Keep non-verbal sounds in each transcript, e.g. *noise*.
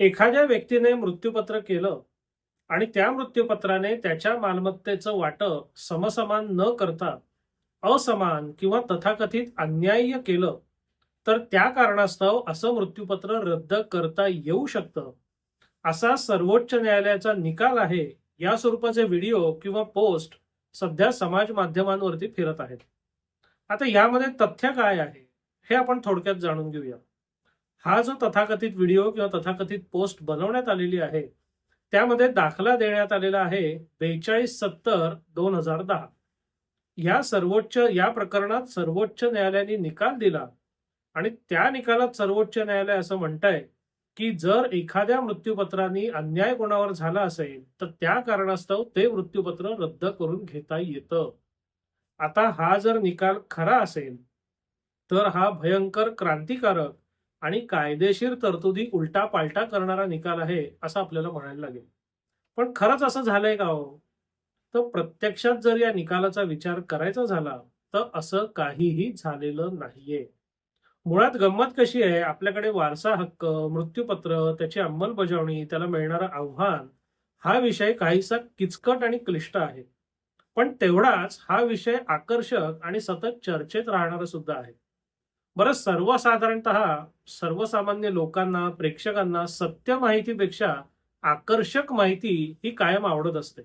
एखाद्या व्यक्तीने मृत्यूपत्र केलं आणि त्या मृत्यूपत्राने त्याच्या मालमत्तेचं वाटप समसमान न करता असमान किंवा तथाकथित अन्याय्य केलं तर त्या कारणास्तव असं मृत्यूपत्र रद्द करता येऊ शकतं. असा सर्वोच्च न्यायालयाचा निकाल आहे या स्वरूपाचे व्हिडिओ किंवा पोस्ट सध्या समाज माध्यमांवरती फिरत आहेत. आता यामध्ये तथ्य काय आहे हे आपण थोडक्यात जाणून घेऊया. हा जो तथाकथित व्हिडिओ किंवा तथाकथित पोस्ट बनवण्यात आलेली आहे त्यामध्ये दाखला देण्यात आलेला आहे बेचाळीस सत्तर दोन हजार दहा. या सर्वोच्च या प्रकरणात सर्वोच्च न्यायालयाने निकाल दिला आणि त्या निकालात सर्वोच्च न्यायालय असं म्हणतंय की जर एखाद्या मृत्यूपत्राने अन्याय कोणावर झाला असेल तर त्या कारणास्तव ते मृत्यूपत्र रद्द करून घेता येतं. आता हा जर निकाल खरा असेल तर हा भयंकर क्रांतिकारक आणि कायदेशीर तरतुदी उलटा पालटा करणारा निकाल आहे असं आपल्याला म्हणायला लागेल. पण खरंच असं झालंय का हो? तर प्रत्यक्षात जर या निकालाचा विचार करायचा झाला तर असं काहीही झालेलं नाहीये. मुळात गंमत कशी आहे? आपल्याकडे वारसा हक्क मृत्यूपत्र त्याची अंमलबजावणी त्याला मिळणारं आव्हान हा विषय काहीसा किचकट आणि क्लिष्ट आहे. पण तेवढाच हा विषय आकर्षक आणि सतत चर्चेत राहणारा सुद्धा आहे. बरं सर्वसाधारणत सर्वसामान्य लोकांना प्रेक्षकांना सत्य माहितीपेक्षा आकर्षक माहिती ही कायम आवडत असते.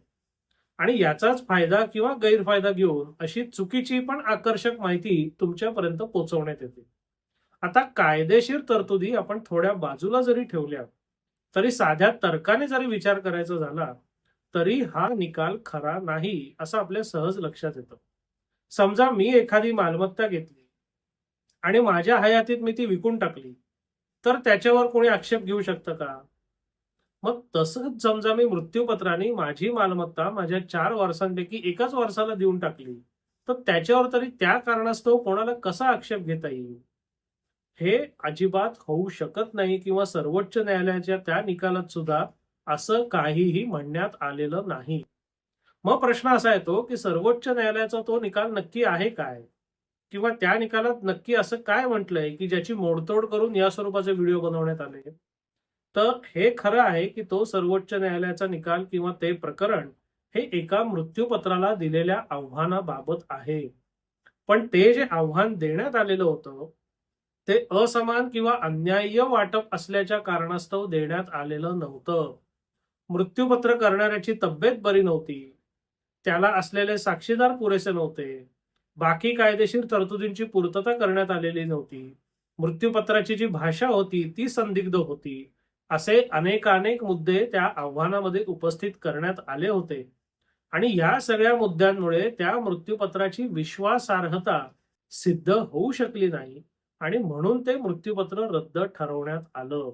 आणि याचाच फायदा किंवा गैरफायदा घेऊन अशी चुकीची पण आकर्षक माहिती तुमच्यापर्यंत पोहोचवण्यात येते. आता कायदेशीर तरतुदी आपण थोड्या बाजूला जरी ठेवल्या तरी साध्या तर्काने जरी विचार करायचा झाला तरी हा निकाल खरा नाही असं आपल्या सहज लक्षात येतं. समजा मी एखादी मालमत्ता घेतली आणि माझ्या हयातीत मी ती विकून टाकली. तर त्याच्यावर कोणी आक्षेप घेऊ शकतं का? मग तसंच समजा मी मृत्यूपत्राने माझी मालमत्ता माझ्या चार वर्षांपैकी एकाच वर्षाला देऊन टाकली. तर त्याच्यावर तरी त्या कारणास्तव कोणाला कसा आक्षेप घेता येईल? हे अजिबात होऊ शकत नाही किंवा सर्वोच्च न्यायालयाच्या त्या निकालात सुद्धा असं काहीही म्हणण्यात आलेलं नाही. मग प्रश्न असा येतो की सर्वोच्च न्यायालयाचा तो निकाल नक्की आहे काय? किंवा त्या निकालात नक्की असं काय म्हटलंय की ज्याची मोडतोड करून या स्वरूपाचे व्हिडिओ बनवण्यात आले? तर हे खरं आहे की तो सर्वोच्च न्यायालयाचा निकाल किंवा ते प्रकरण हे एका मृत्यूपत्राला दिलेल्या आव्हानाबाबत आहे. पण ते जे आव्हान देण्यात आलेलं होतं ते असमान किंवा अन्याय्य वाटप असल्याच्या कारणास्तव देण्यात आलेलं नव्हतं. मृत्यूपत्र करणाऱ्याची तब्येत बरी नव्हती. त्याला असलेले साक्षीदार पुरेसे नव्हते. बाकी कायदेशीर तरतुदींची पूर्तता करण्यात आलेली नव्हती. मृत्यूपत्राची जी भाषा होती ती संदिग्ध होती असे अनेकानेक मुद्दे त्या आव्हानामध्ये उपस्थित करण्यात आले होते. आणि या सगळ्या मुद्द्यांमुळे त्या मृत्यूपत्राची विश्वासार्हता सिद्ध होऊ शकली नाही आणि म्हणून ते मृत्यूपत्र रद्द ठरवण्यात आलं.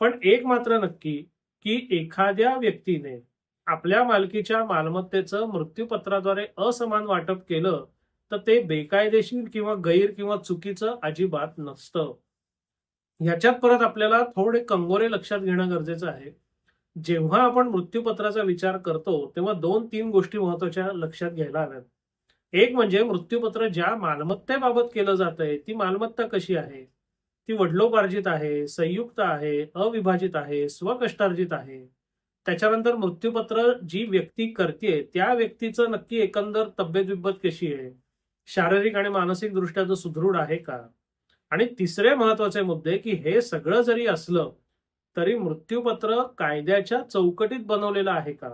पण एक मात्र नक्की की एखाद्या व्यक्तीने आपल्या मालकीच्या मालमत्तेचं मृत्यूपत्राद्वारे असमान वाटप केलं तर ते बेकायदेशीर किंवा गैर किंवा चुकीचं अजिबात नसतं. ह्याच्यात परत आपल्याला थोडे कंगोरे लक्षात घेणं गरजेचं आहे. जेव्हा आपण मृत्यूपत्राचा विचार करतो तेव्हा दोन तीन गोष्टी महत्त्वाच्या लक्षात घ्यायला हव्यात. एक म्हणजे मृत्यूपत्र ज्या मालमत्तेबाबत केलं जात आहे ती मालमत्ता कशी आहे? ती वडलोपार्जित आहे संयुक्त आहे अविभाजित आहे स्वकष्टार्जित आहे. त्याच्यानंतर मृत्यूपत्र जी व्यक्ती करते त्या व्यक्तीचं नक्की एकंदर तब्येत बिब्बत कशी आहे? शारीरिक आणि मानसिक दृष्ट्या तो सुदृढ आहे का? आणि तिसरे महत्त्वाचे मुद्दे की हे सगळं जरी असलं तरी मृत्यूपत्र कायद्याच्या चौकटीत बनवलेलं आहे का?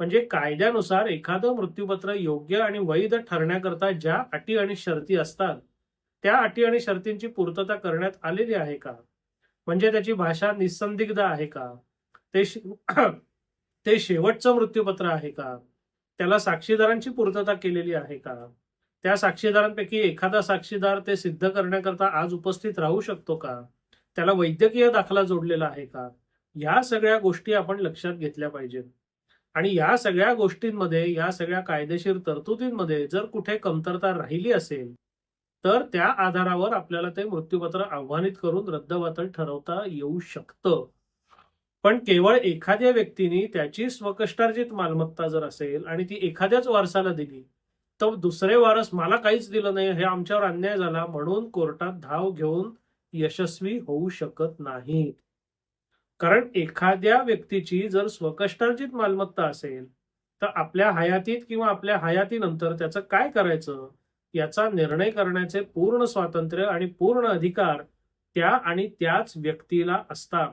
म्हणजे कायद्यानुसार एखादं मृत्यूपत्र योग्य आणि वैध ठरण्याकरता ज्या अटी आणि शर्ती असतात त्या अटी आणि शर्तींची पूर्तता करण्यात आलेली आहे का? म्हणजे त्याची भाषा निसंदिग्ध आहे का? ते *clears throat* ते शेवटचं मृत्यूपत्र आहे का? त्याला साक्षीदारांची पूर्तता केलेली आहे का? त्या साक्षीदारांपैकी एखादा साक्षीदार ते सिद्ध करण्याकरता आज उपस्थित राहू शकतो का? त्याला वैद्यकीय दाखला जोडलेला आहे का? या सगळ्या गोष्टी आपण लक्षात घेतल्या पाहिजेत. आणि या सगळ्या गोष्टींमध्ये या सगळ्या कायदेशीर तरतुदींमध्ये जर कुठे कमतरता राहिली असेल तर त्या आधारावर आपल्याला ते मृत्यूपत्र आव्हानित करून रद्दबातल ठरवता येऊ शकतं. पण केवळ एखाद्या व्यक्तीने त्याची स्वकष्टार्जित मालमत्ता जर असेल आणि ती एखाद्याच वारसाला दिली तर दुसरे वारस मला काहीच दिलं नाही हे आमच्यावर अन्याय झाला म्हणून कोर्टात धाव घेऊन यशस्वी होऊ शकत नाही. कारण एखाद्या व्यक्तीची जर स्वकष्टार्जित मालमत्ता असेल तर आपल्या हयातीत किंवा आपल्या हयातीनंतर त्याचं काय करायचं? याचा निर्णय करण्याचे पूर्ण स्वातंत्र्य आणि पूर्ण अधिकार त्या आणि त्याच व्यक्तीला असतात.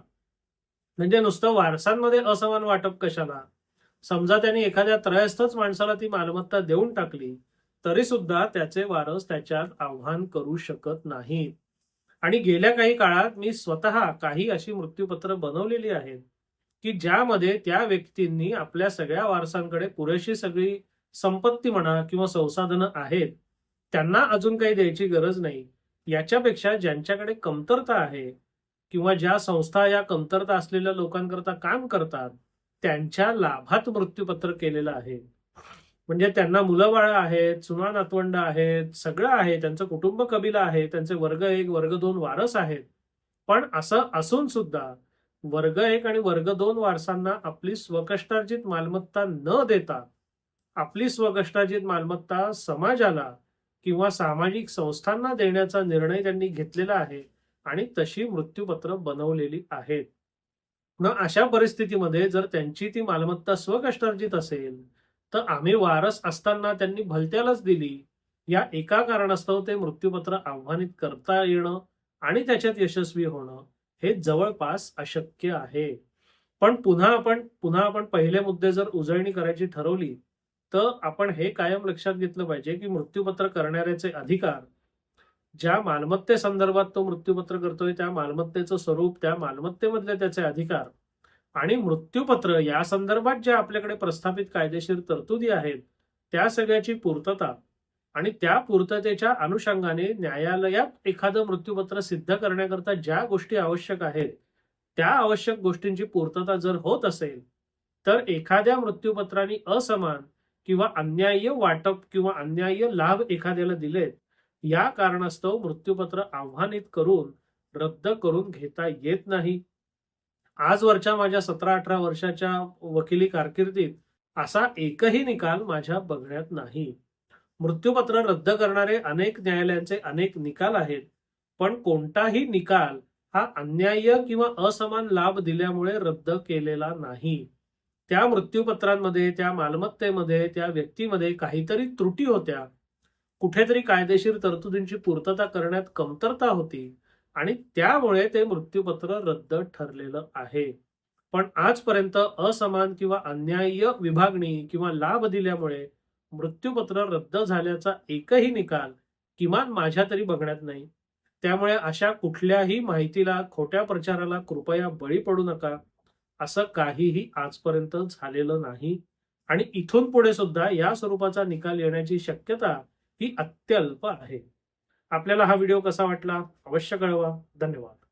म्हणजे नुसतं वारसांमध्ये असमान वाटप कशाला? समजा त्यांनी एखाद्या त्रयस्थच माणसाला ती मालमत्ता देऊन टाकली तरी सुद्धा त्याचे वारस त्याच्यात आव्हान करू शकत नाहीत. आणि गेल्या काही काळात मी स्वतः काही अशी मृत्यूपत्र बनवलेली आहेत की ज्यामध्ये त्या व्यक्तींनी आपल्या सगळ्या वारसांकडे पुरेशी सगळी संपत्ती म्हणा किंवा संसाधनं आहेत त्यांना अजून काही द्यायची गरज नाही. याच्यापेक्षा ज्यांच्याकडे कमतरता आहे किंवा ज्या संस्था या कमतरता असलेल्या लोकांकरता काम करतात त्यांच्या लाभात मृत्यूपत्र केलेलं आहे. म्हणजे त्यांना मुलं बाळ आहेत सुना नातवंड आहेत सगळं आहे. त्यांचं कुटुंब कबिला आहे. त्यांचे वर्ग एक वर्ग दोन वारस आहेत. पण असं असून सुद्धा वर्ग एक आणि वर्ग दोन वारसांना आपली स्वकष्टार्जित मालमत्ता न देता आपली स्वकष्टार्जित मालमत्ता समाजाला किंवा सामाजिक संस्थांना देण्याचा निर्णय त्यांनी घेतलेला आहे आणि तशी मृत्यूपत्र बनवलेली आहेत. मग अशा परिस्थितीमध्ये जर त्यांची ती मालमत्ता स्वकष्टार्जित असेल तर आम्ही वारस असताना त्यांनी भलत्यालाच दिली. या एका कारणास्तव ते मृत्यूपत्र आव्हानित करता येणं आणि त्याच्यात यशस्वी होणं हे जवळपास अशक्य आहे. पण पुन्हा आपण पुन्हा आपण पहिले मुद्दे जर उजळणी करायची ठरवली तर आपण हे कायम लक्षात घेतलं पाहिजे की मृत्यूपत्र करणाऱ्याचे अधिकार ज्या मालमत्ते संदर्भात तो मृत्यूपत्र करतोय त्या मालमत्तेचं स्वरूप त्या मालमत्तेमधले त्याचे अधिकार आणि मृत्यूपत्र या संदर्भात ज्या आपल्याकडे प्रस्थापित कायदेशीर तरतुदी आहेत त्या सगळ्याची पूर्तता आणि त्या पूर्ततेच्या अनुषंगाने न्यायालयात एखादं मृत्यूपत्र सिद्ध करण्याकरता ज्या गोष्टी आवश्यक आहेत त्या आवश्यक गोष्टींची पूर्तता जर होत असेल तर एखाद्या मृत्यूपत्राने असमान किंवा अन्याय्य वाटप किंवा अन्याय्य लाभ एखाद्याला दिलेत या कारणास्तव मृत्यूपत्र आव्हानित करून रद्द करून घेता येत नाही. आजवरच्या माझ्या सतरा अठरा वर्षाच्या वकिली कारकिर्दीत असा एकही निकाल माझ्या बघण्यात नाही. मृत्यूपत्र रद्द करणारे अनेक न्यायालयांचे अनेक निकाल आहेत पण कोणताही निकाल हा अन्याय्य किंवा असमान लाभ दिल्यामुळे रद्द केलेला नाही. त्या मृत्यूपत्रांमध्ये त्या मालमत्तेमध्ये त्या व्यक्तीमध्ये काहीतरी त्रुटी होत्या. कुठेतरी कायदेशीर तरतुदींची पूर्तता करण्यात कमतरता होती आणि त्यामुळे ते मृत्यूपत्र रद्द ठरलेलं आहे. पण आजपर्यंत असमान किंवा अन्याय्य विभागणी किंवा लाभ दिल्यामुळे मृत्यूपत्र रद्द झाल्याचा एकही निकाल किमान माझ्या तरी बघण्यात नाही. त्यामुळे अशा कुठल्याही माहितीला खोट्या प्रचाराला कृपया बळी पडू नका. असं काहीही आजपर्यंत झालेलं नाही. आणि इथून पुढे सुद्धा या स्वरूपाचा निकाल येण्याची शक्यता ही अत्यल्प आहे. आपल्याला हा व्हिडिओ कसा वाटला? अवश्य कळवा. धन्यवाद.